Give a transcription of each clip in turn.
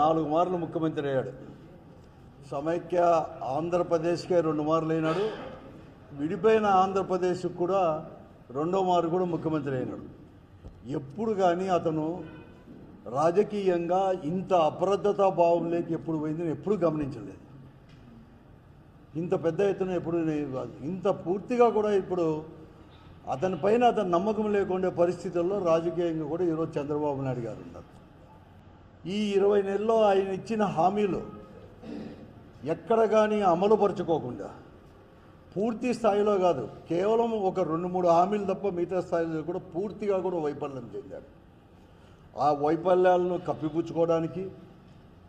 నాలుగు మార్లు ముఖ్యమంత్రి అయ్యాడు. సమైక్య ఆంధ్రప్రదేశ్కే రెండు మార్లు అయినాడు. విడిపోయిన ఆంధ్రప్రదేశ్కి కూడా రెండో మారు కూడా ముఖ్యమంత్రి అయినాడు. ఎప్పుడు కానీ అతను రాజకీయంగా ఇంత అప్రద్ధతా భావం లేక ఎప్పుడు పోయింది ఎప్పుడు గమనించలేదు. ఇంత పెద్ద ఎత్తున ఎప్పుడు ఇంత పూర్తిగా కూడా ఇప్పుడు అతని పైన అతని నమ్మకం లేకుండే పరిస్థితుల్లో రాజకీయంగా కూడా ఈరోజు చంద్రబాబు నాయుడు గారు ఉన్నారు. ఈ ఇరవై నెలల్లో ఆయన ఇచ్చిన హామీలు ఎక్కడ కానీ అమలుపరచుకోకుండా పూర్తి స్థాయిలో కాదు కేవలం ఒక రెండు మూడు హామీలు తప్ప మిగతా స్థాయిలో కూడా పూర్తిగా కూడా వైఫల్యం చెందాడు. ఆ వైఫల్యాలను కప్పిపుచ్చుకోవడానికి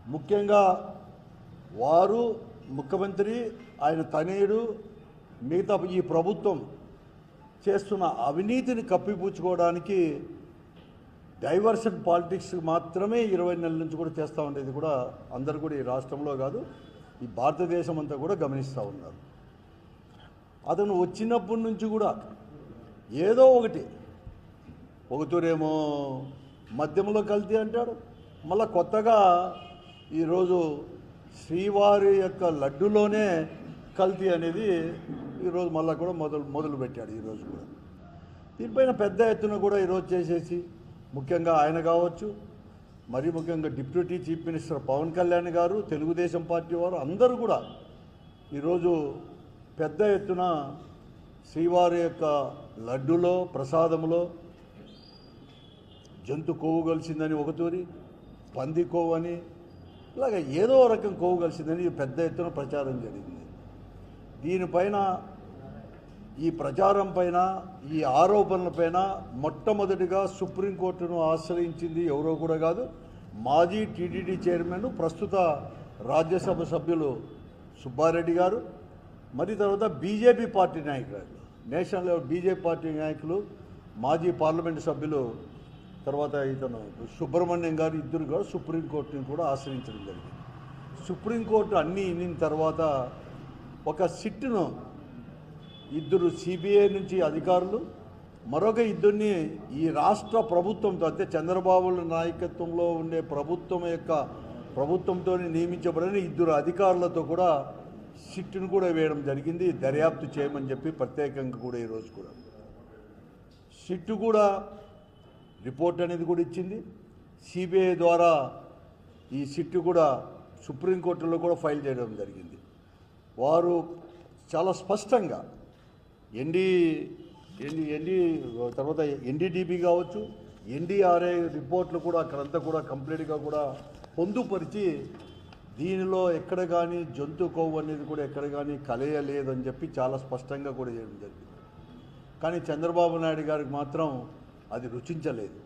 ముఖ్యంగా వారు ముఖ్యమంత్రి ఆయన తనయుడు మిగతా ఈ ప్రభుత్వం చేస్తున్న అవినీతిని కప్పిపుచ్చుకోవడానికి డైవర్షన్ పాలిటిక్స్ మాత్రమే ఇరవై నెలల నుంచి కూడా చేస్తూ ఉండేది కూడా అందరు కూడా ఈ రాష్ట్రంలో కాదు ఈ భారతదేశం అంతా కూడా గమనిస్తూ ఉన్నారు. అతను వచ్చినప్పటి నుంచి కూడా ఏదో ఒకటి ఒకతూరేమో మద్యంలో కల్తీ అంటాడు. మళ్ళా కొత్తగా ఈరోజు శ్రీవారి యొక్క లడ్డులోనే కల్తీ అనేది ఈరోజు మళ్ళీ కూడా మొదలు మొదలు పెట్టాడు ఈరోజు కూడా. దీనిపైన పెద్ద ఎత్తున కూడా ఈరోజు చేసేసి ముఖ్యంగా ఆయన కావచ్చు మరి ముఖ్యంగా deputy chief minister Pavan Kalyan garu Telugu Desam party వారు అందరూ కూడా ఈరోజు పెద్ద ఎత్తున శ్రీవారి యొక్క లడ్డులో ప్రసాదములో జంతు కొవ్వు కలిసిందని ఒక తూరి పంది కొవ్వు అని ఇలాగ ఏదో రకం కొవ్వు కలిసిందని పెద్ద ఎత్తున ప్రచారం జరిగింది. దీనిపైన ఈ ప్రచారం పైన ఈ ఆరోపణలపైన మొట్టమొదటిగా సుప్రీంకోర్టును ఆశ్రయించింది ఎవరో కూడా కాదు మాజీ టీటీడీ చైర్మన్ ప్రస్తుత రాజ్యసభ సభ్యులు సుబ్బారెడ్డి గారు మరి తర్వాత బీజేపీ పార్టీ నాయకులు. నేషనల్ లెవెల్ బీజేపీ పార్టీ నాయకులు మాజీ పార్లమెంటు సభ్యులు తర్వాత ఇతను సుబ్రహ్మణ్యం గారు ఇద్దరు కూడా సుప్రీంకోర్టుని కూడా ఆశ్రయించడం జరిగింది. సుప్రీంకోర్టు అన్నీ ఇన్నిన తర్వాత ఒక సిట్టును ఇద్దరు సిబిఐ నుంచి అధికారులు మరొక ఇద్దరిని ఈ రాష్ట్ర ప్రభుత్వంతో అంటే చంద్రబాబు నాయకత్వంలో ఉండే ప్రభుత్వం యొక్క ప్రభుత్వంతో నియమించబడిన ఇద్దరు అధికారులతో కూడా సిట్టును కూడా వేయడం జరిగింది. దర్యాప్తు చేయమని చెప్పి ప్రత్యేకంగా కూడా ఈరోజు కూడా. సిట్టు కూడా రిపోర్ట్ అనేది కూడా ఇచ్చింది. సిబిఐ ద్వారా ఈ సిట్టు కూడా సుప్రీంకోర్టులో కూడా ఫైల్ చేయడం జరిగింది. వారు చాలా స్పష్టంగా ఎన్డీ ఎన్డీ ఎన్డీ తర్వాత ఎన్డీడీబీ కావచ్చు ఎన్డీఆర్ఐ రిపోర్ట్లు కూడా అక్కడంతా కూడా కంప్లీట్గా కూడా పొందుపరిచి దీనిలో ఎక్కడ కానీ జంతు కొవ్వు అనేది కూడా ఎక్కడ కానీ కలయలేదని చెప్పి చాలా స్పష్టంగా కూడా చేయడం జరిగింది. కానీ చంద్రబాబు నాయుడు గారికి మాత్రం అది రుచించలేదు.